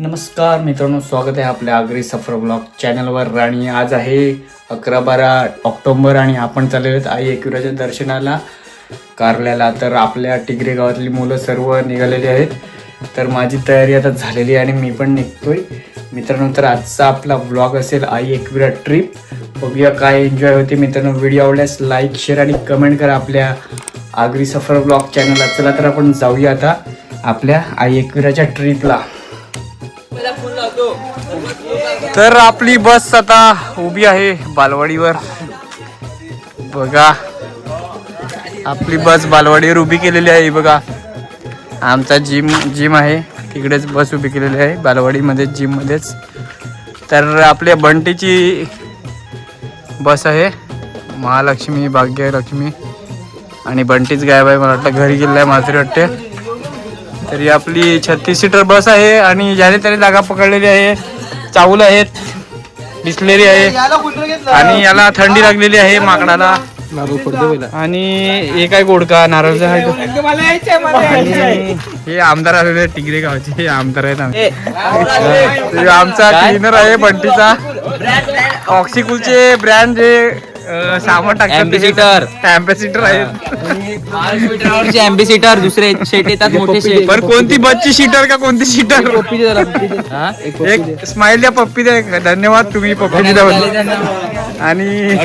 नमस्कार मित्रांनो स्वागत आहे आपल्या आगरी सफर ब्लॉग चॅनलवर. राणी आज आहे अकरा बारा ऑक्टोंबर आणि आपण चाललेलो आहेत आई एकविराच्या दर्शनाला. कारल्याला तर आपल्या टिगरे गावातली मुलं सर्व निघालेली आहेत. तर माझी तयारी आता झालेली आहे आणि मी पण निघतोय. मित्रांनो तर आजचा आपला ब्लॉग असेल आई एकविरा ट्रिप. बघूया काय एन्जॉय होते. मित्रांनो व्हिडिओ आवडल्यास लाईक शेअर आणि कमेंट करा आपल्या आगरी सफर ब्लॉग चॅनलला. चला तर आपण जाऊया आता आपल्या आई एकविराच्या ट्रिपला तर आपली बस आता उभी आहे बालवाडीवर. बघा. आपली बस बालवाडीवर उभी केलेली आहे बघा. आमचा जिम जिम आहे. तिकडेच बस उभी केलेली आहे बालवाडीमध्ये जिममध्येच. तर आपल्या बंटीची बस आहे. महालक्ष्मी भाग्यलक्ष्मी. आणि बंटीच गायब आहे मला वाटतं. घरी गेलेला आहे मला वाटते. तरी आपली छत्तीस सीटर बस आहे आणि ज्याने त्याने जागा पकडलेली आहे. चावल आहेत डिस्लेरी आहे. आणि याला थंडी लागलेली आहे माकडाला. आणि हे काय गोडका नारळचा आहे आणि हे आमदार आलेले आहेत टिगरे गावचे हे आमदार आहेत आमचा. क्लीनर आहे बंटीचा. ऑक्सिकूलचे ब्रँड जे अं, सामान टाकतात Ambassador. अँबॅसिडर आहेत. अँबेसिटर दुसरे शेट येतात मोठे शेट. पण कोणती बसची सीटर का कोणती सीटर हा? एक स्माइल द्या पप्पी द्या. धन्यवाद तुम्ही पप्पी दिल्याबद्दल आणि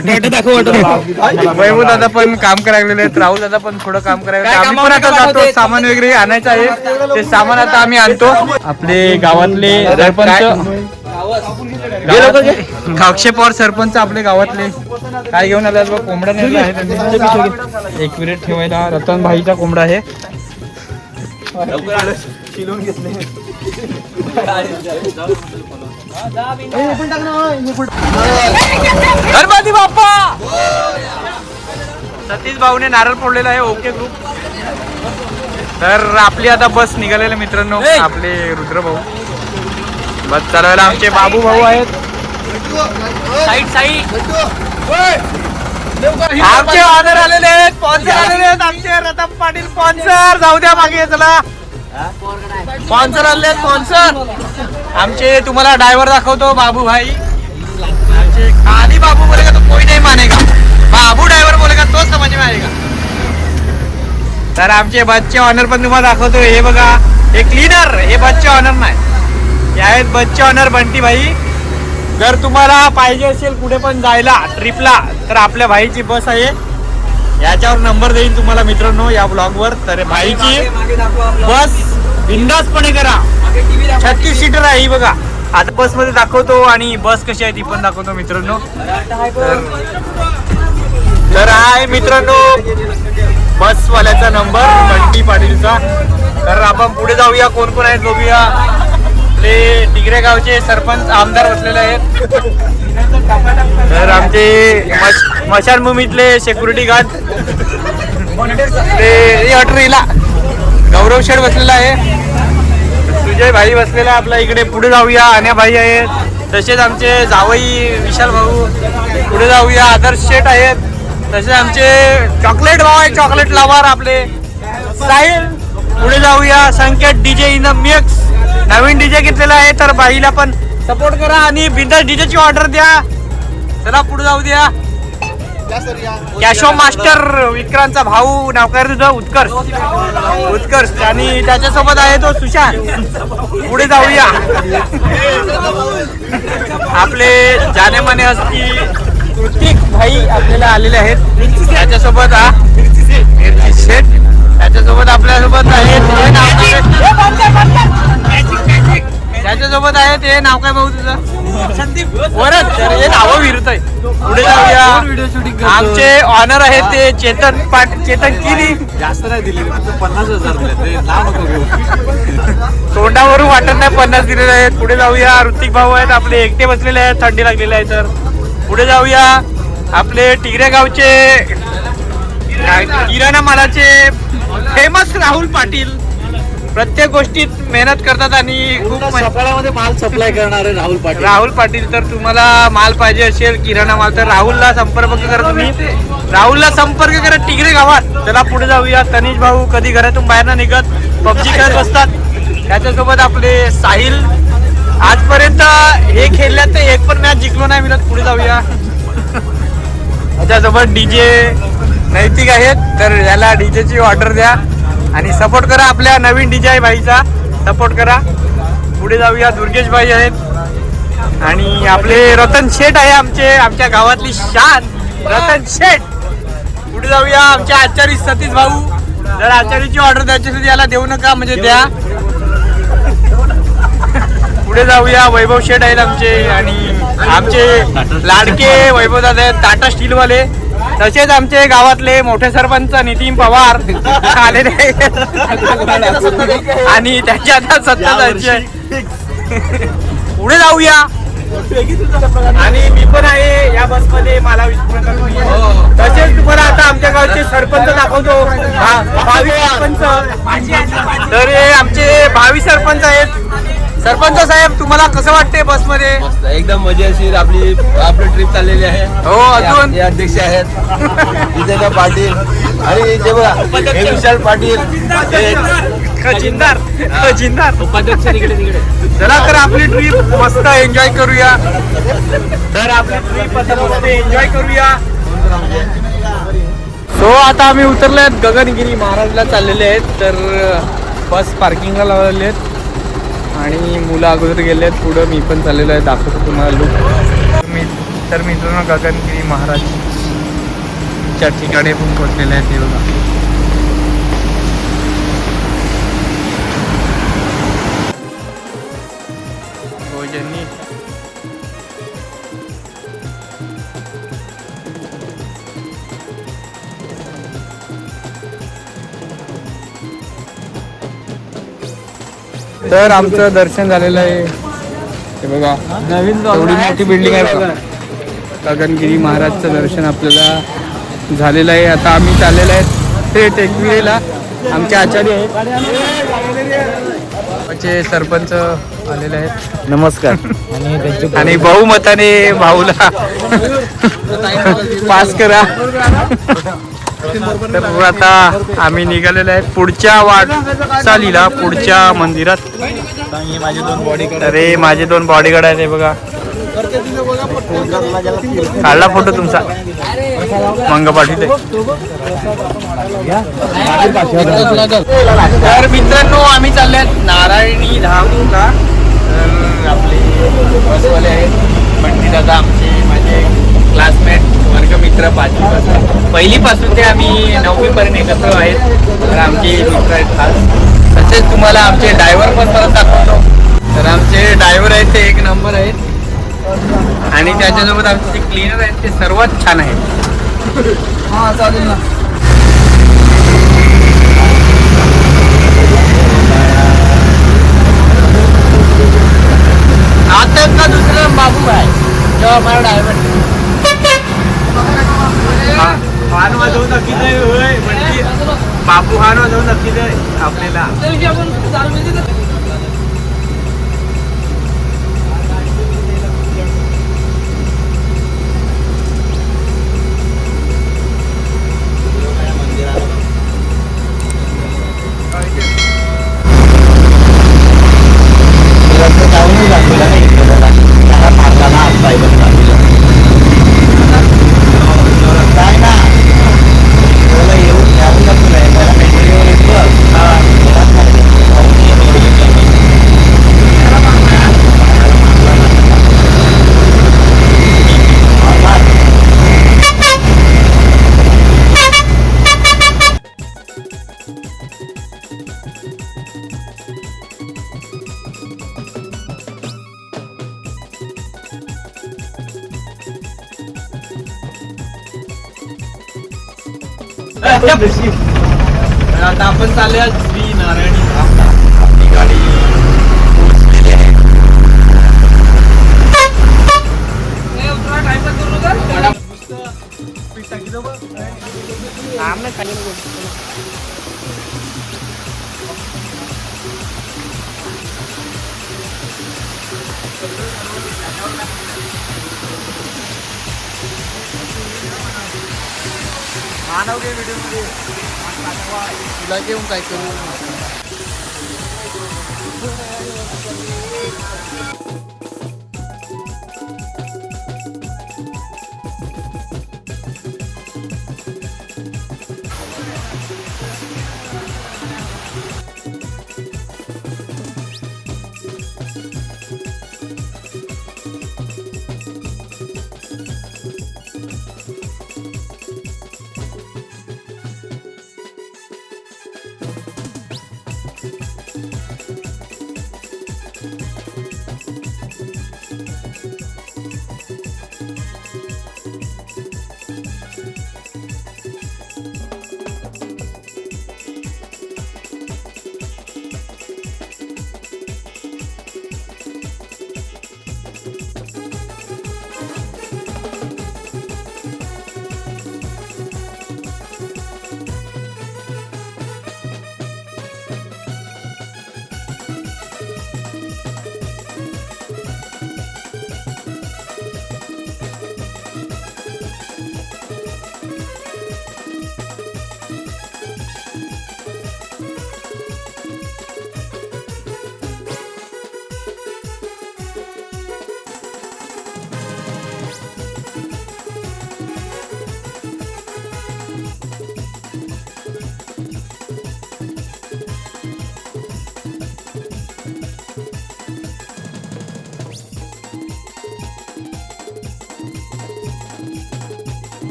वैभव दादा पण काम करायला आहेत. राहुल दादा पण थोडं काम करायला. आम्ही पण आता जातो. सामान वगैरे आणायचं आहे. ते सामान आता आम्ही आणतो. आपले गावातले सरपंच. पवार सरपंच आपले गावातले. काय घेऊन आले बघ कोंबडा नेला आहे त्यांनी एक मिनिट ठेवायला रतन भाईचा कोंबडा आहे. गणपती बाप्पा! सतीश भाऊने नारळ फोडलेला आहे ओके ग्रुप तर आपली आता बस निघालेले मित्रांनो आपले रुद्र भाऊ. बस चालवायला आमचे बाबू भाऊ आहेत. साईड साईड आमचे ऑनर आलेले आहेत स्पॉन्सर आलेले आहेत आमचे. रतन पाटील स्पॉन्सर. जाऊ द्या मागे चला. स्पॉन्सर आले स्पॉन्सर. आमचे तुम्हाला ड्रायव्हर दाखवतो बाबू भाई आमचे खाली बाबू बोलेगा तो कोई नहीं मानेगा. बाबू ड्रायव्हर बोलेगा तो समझ में आएगा तर आमचे बसचे ऑनर पण तुम्हाला दाखवतो. हे बघा हे क्लीनर हे बसचे ऑनर नाही. हे आहेत बसचे ऑनर बंटी भाई जर तुम्हाला पाहिजे असेल कुठे पण जायला ट्रिपला तर आपल्या भाईची बस आहे. याच्यावर नंबर देईन तुम्हाला मित्रांनो या ब्लॉगवर तर भाईची बस बिंदासपणे करा. छत्तीस सीटर आहे ही बघा. आता बसमध्ये दाखवतो आणि बस कशी आहे ती पण दाखवतो मित्रांनो. तर- आहे मित्रांनो बसवाल्याचा नंबर बंटी पाटीलचा. तर आपण पुढे जाऊया कोण कोण आहेत बघूया आपले टिगरे गावचे सरपंच आमदार बसलेले आहेत. तर आमचे मशानभूमीतले स्मशानभूमीतले सेक्युरिटी गार्ड ते अटरीला गौरव शेड बसलेला आहे. सुजय भाई बसलेला आपला. इकडे पुढे जाऊया. अन्या भाई आहेत. तसेच आमचे जावई विशाल भाऊ. पुढे जाऊया. आदर्श शेठ आहेत. तसेच आमचे चॉकलेट भाऊ आहे चॉकलेट लावार आपले. साहिल. पुढे जाऊया. Sanket DJ in the mix Naveen DJ घेतलेला आहे तर बाईला पण सपोर्ट करा आणि बिंदास डीजेची ऑर्डर द्या. चला पुढे जाऊ द्या. कॅशो मास्टर विक्रांतचा भाऊ नावकार तुझा उत्कर्ष. उत्कर्ष. आणि त्याच्यासोबत आहे तो सुशांत. पुढे जाऊया. आपले जाने माने असती कृतिक भाई आपल्याला आलेले आहेत. त्याच्यासोबत हा. मिरची शेठ त्याच्यासोबत आपल्यासोबत आहेत हे नाव काय? त्याच्यासोबत आहे ते नाव काय भाऊ तुझं? संदीप वरच. तर हे नावं विरत आहे पुढे जाऊया. आमचे ऑनर आहेत ते चेतन पाट चेतन किरी. जास्त नाही दिले पन्नास हजार दिले ते नाव नको घेऊ तोंडावरून वाटत नाही पन्नास दिलेले आहेत. पुढे जाऊया. ऋतिक भाऊ आहेत. आपले एकटे बसलेले आहेत. थंडी लागलेली आहे तर. पुढे जाऊया. आपले टिगरे गावचे किराणा मालाचे फेमस राहुल पाटील. प्रत्येक गोष्टीत मेहनत करतात आणि खूप सकाळमध्ये माल सप्लाय करणारे राहुल पाटील. राहुल पाटील तर तुम्हाला माल पाहिजे असेल किराणा माल. तर राहुलला संपर्क करा तुम्ही. राहुलला संपर्क करा टिगरे गावात. चला पुढे जाऊया. तनिष भाऊ कधी घरातून बाहेर न निघत. पबजी खेळत बसतात. त्याच्यासोबत आपले साहिल. आजपर्यंत हे खेळल्यात ते एक पण मॅच जिंकलो नाही मिळत. पुढे जाऊया. त्याच्यासोबत डीजे नैतिक आहेत तर याला डीजेची ऑर्डर द्या. आणि सपोर्ट करा आपल्या नवीन डीजे भाईचा सपोर्ट करा. पुढे जाऊया दुर्गेश भाई आहेत. आणि आपले रतन शेठ आहे आमचे आमच्या गावातली शान रतन शेठ. पुढे जाऊया आमच्या आचारी सतीश भाऊ. जर आचार्याची ऑर्डर द्यायची याला देऊ नका म्हणजे द्या. पुढे जाऊया वैभव शेठ आहेत आमचे. आणि आमचे लाडके वैभव दादा आहेत टाटा स्टील वाले तसेच आमचे गावातले मोठे सरपंच नितीन पवार आलेले. आणि त्यांची आता सत्ता पुढे जाऊया. आणि मी पण आहे या बसमध्ये मला विश्वास तसेच तुम्हाला आता आमच्या गावचे सरपंच दाखवतो. हा, भावी सरपंच. तर हे आमचे भावी सरपंच आहेत. सरपंच साहेब तुम्हाला कसं वाटते बसमध्ये एकदम मजेशीर आपली आपली ट्रिप चाललेली आहे. हो अजून? हे अध्यक्ष आहेत. विजयराव पाटील? आणि हे विशाल पाटील खजिनदार खजिनदार. उपाध्यक्ष तिकडे तिकडे. चला तर आपली ट्रिप मस्त एन्जॉय करूया. तर आपली ट्रिप एन्जॉय करूया. सो आता आम्ही उतरले आहेत गगनगिरी महाराजला चाललेले आहेत. तर बस पार्किंगला लावलेले आहेत. आणि मुलं अगोदर गेले आहेत पुढं मी पण चाललेलो आहे दाखवतो तुम्हाला लुक मी तर मित्रांनो गगनगिरी महाराजच्या ठिकाणी पण पोचलेलं आहे ते बघा. तर आमचं दर्शन झालेलं आहे. हे बघा नवीन एवढी मोठी बिल्डिंग आहे बघा. गगनगिरी महाराजचं दर्शन आपल्याला झालेलं आहे. आता आम्ही चाललेलो आहे ते टेकविरेला आमचे आचार्य आहेत. सरपंच आलेले आहेत. नमस्कार. आणि बहुमताने भाऊला पास करा. तर आता आम्ही निघालेलो आहे पुढच्या वाट चालीला पुढच्या मंदिरात. माझे दोन बॉडी अरे माझे दोन बॉडीगार्ड आहेत बघा. काढला फोटो तुमचा. मंग पाठवते. तर मित्रांनो आम्ही चालले आहेत नारायणी धामला तर आपले बसवाले आहेत. बंटी दादा आमचे माझे. क्लासमेट वर्गमित्र पाचवीपासून. पहिलीपासून ते आम्ही नववीपर्यंत एकत्र आहेत. तर आमचे मित्र आहेत खास. तसेच तुम्हाला आमचे ड्रायव्हर पण परत दाखवतो. तर आमचे ड्रायव्हर आहेत ते एक नंबर आहेत. आणि त्याच्यासोबत आमचे जे क्लीनर आहेत ते सर्वात छान आहेत. आता का दुसरं? बाबू आहे जेव्हा मला ड्रायव्हर हान वाजवून नक्कीच आहे होय म्हणजे बापू हान वाजवून नक्कीच आहे आपल्याला आता आपण चालले श्री नारायणी धामला. आपली गाडी पोहोचलेली आहे. मानव घे व्हिडिओमध्ये तुला घेऊन काय करू?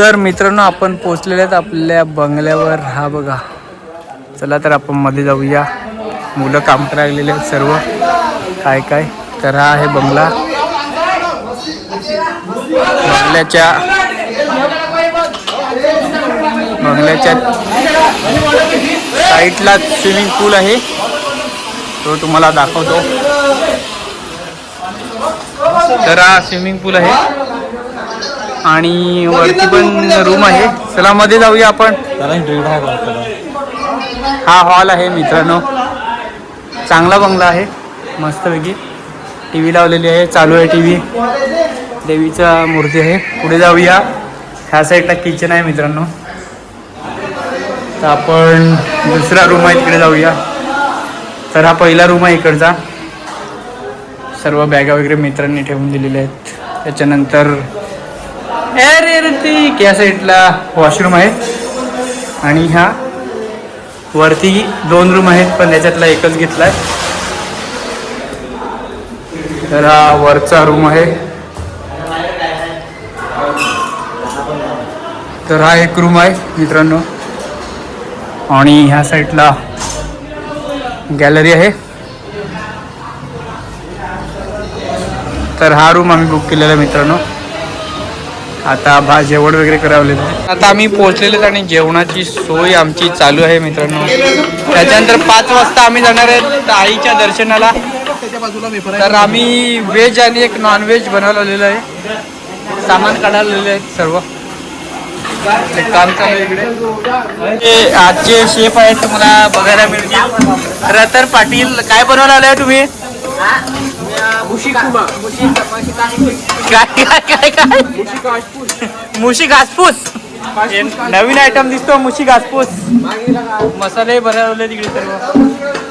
तर मित्रांनो आपण पोचलेले आहेत आपल्या बंगल्यावर. हा बघा. चला तर आपण मध्ये जाऊया. मुलं काम करायलेले लागलेले आहेत सर्व. काय काय? तर हा आहे बंगला. बंगल्याच्या बंगल्याच्या साईडला स्विमिंग पूल आहे. तो तुम्हाला दाखवतो. तर हा स्विमिंग पूल आहे. आणि वरती पण रूम आहे. चला मध्ये जाऊया आपण. हा हॉल आहे मित्रांनो. चांगला बंगला आहे. मस्तपैकी. टी व्ही लावलेली आहे. चालू आहे टी व्ही देवीचा मूर्ती आहे. पुढे जाऊया. ह्या साईडला किचन आहे मित्रांनो. तर आपण दुसरा रूम आहे. तिकडे जाऊया. तर हा पहिला रूम आहे इकडचा. सर्व बॅगा वगैरे मित्रांनी ठेवून दिलेल्या आहेत. त्याच्यानंतर अरे ऋतिक ती या साईडला वॉशरूम आहे. आणि हा वरती दोन रूम आहेत पण त्याच्यातला एकच घेतलाय. तर हा वरचा रूम आहे. तर हा एक रूम आहे मित्रांनो. आणि ह्या साईडला गॅलरी आहे. तर हा रूम आम्ही बुक केलेला आहे मित्रांनो. आता भा जेवण वगैरे करावलेलं आहे आता आम्ही पोहोचलेलो आहेत आणि जेवणाची सोय आमची चालू आहे मित्रांनो. त्याच्यानंतर पाच वाजता आम्ही जाणार आहेत आईच्या दर्शनाला. तर आम्ही व्हेज आणि एक नॉन व्हेज बनवलेलं आहे. सामान काढायला आहे सर्व. काम चालू इकडे. आजचे शेफ आहेत तुम्हाला बघायला मिळतील. रतर पाटील काय बनवलं आहे तुम्ही? काय काय काय काय मुशी घासपूस नवीन आयटम दिसतो मुशी घासपूस मसाले बनवले तिकडे सर्व.